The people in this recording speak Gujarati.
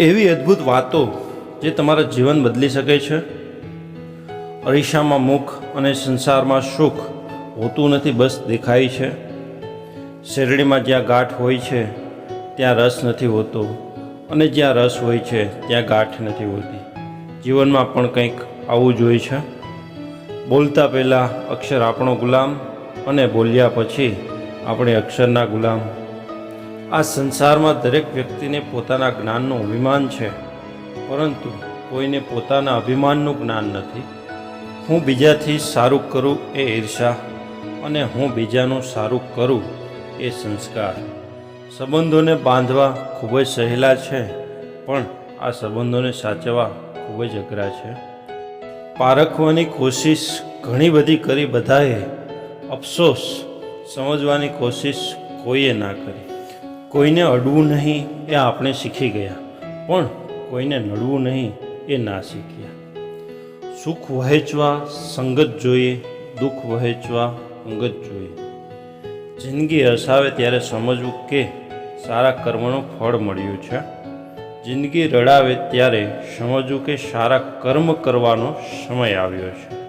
એવી અદ્ભુત વાતો જે તમારા જીવન બદલી શકે છે? અરીસામાં મુખ અને સંસારમાં સુખ હોતું નથી, બસ દેખાય છે. શેરડીમાં જ્યાં ગાંઠ હોય છે, ત્યાં રસ નથી હોતો. અને જ્યાં રસ હોય છે, ત્યાં ગાંઠ નથી હોતી. જીવનમાં પણ કંઈક આવું જ હોય છે. બોલતા પહેલાં અક્ષર આપણો ગુલામ અને બોલ્યા પછી આપણે અક્ષરના ગુલામ. આ સંસારમાં દરેક વ્યક્તિને પોતાના જ્ઞાનનું અભિમાન છે. પરંતુ કોઈને પોતાના અભિમાનનું જ્ઞાન નથી. હું બીજાથી સારું કરું એ ઈર્ષા અને હું બીજાનું સારું કરું એ સંસ્કાર. સંબંધોને બાંધવા ખૂબ જ સહેલા છે, પણ આ સંબંધોને સાચવવા ખૂબ જ અઘરા છે. પારખવાની કોશિશ ઘણી બધી કરી બધાએ. અફસોસ સમજવાની કોશિશ કોઈએ ના કરી. કોઈને અડવું નહીં એ આપણે શીખી ગયા, પણ કોઈને નડવું નહીં એ ના શીખ્યા. સુખ વહેંચવા સંગત જોઈએ, દુઃખ વહેંચવા અંગત જોઈએ. જિંદગી હસાવે ત્યારે સમજવું કે સારા કર્મનું ફળ મળ્યું છે. જિંદગી રડાવે ત્યારે સમજવું કે સારા કર્મ કરવાનો સમય આવ્યો છે.